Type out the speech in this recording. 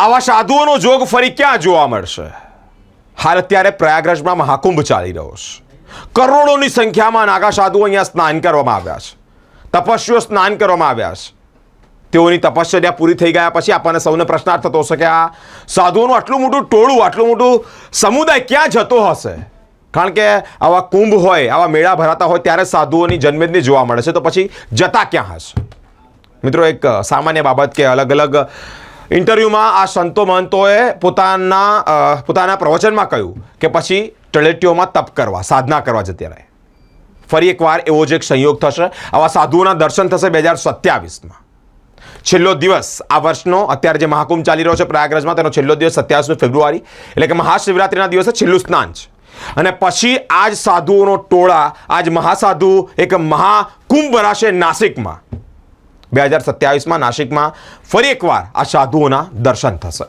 આવા સાધુઓનો જોગ ફરી ક્યાં જોવા મળશે? હાલ અત્યારે પ્રયાગરાજમાં મહાકુંભ ચાલી રહ્યો છે. કરોડોની સંખ્યામાં નાગા સાધુઓ અહીંયા સ્નાન કરવામાં આવ્યા છે. તપસ્વીઓ સ્નાન કરવામાં આવ્યા છે. તેઓની તપશ્ચર્યા પૂરી થઈ ગયા પછી આપણને સૌને પ્રશ્નાર્થ થતો હશે કે આ સાધુઓનું આટલું મોટું ટોળું, આટલું મોટું સમુદાય ક્યાં જતો હશે? કારણ કે આવા કુંભ હોય, આવા મેળા ભરાતા હોય ત્યારે સાધુઓની જન્મેદની જોવા મળે છે. તો પછી જતા ક્યાં હશે? મિત્રો, એક સામાન્ય બાબત કે અલગ અલગ ઇન્ટરવ્યૂમાં આ સંતો મહંતોએ પોતાના પોતાના પ્રવચનમાં કહ્યું કે પછી તળેટીઓમાં તપ કરવા, સાધના કરવા જતી રહે. ફરી એકવાર એવો જ એક સંયોગ થશે. આવા સાધુઓના દર્શન થશે બે હજાર સત્યાવીસમાં. છેલ્લો દિવસ આ વર્ષનો, અત્યારે જે મહાકુંભ ચાલી રહ્યો છે પ્રયાગરાજમાં, તેનો છેલ્લો દિવસ સત્યાવીસમી ફેબ્રુઆરી, એટલે કે મહાશિવરાત્રિના દિવસે છેલ્લું સ્નાન છે. અને પછી આ જ સાધુઓનો ટોળા આજ મહાસાધુ એક મહાકુંભ ભરાશે નાસિકમાં. બે હજાર સત્યાવીસમાં નાસિકમાં ફરી એકવાર આ સાધુઓના દર્શન થશે.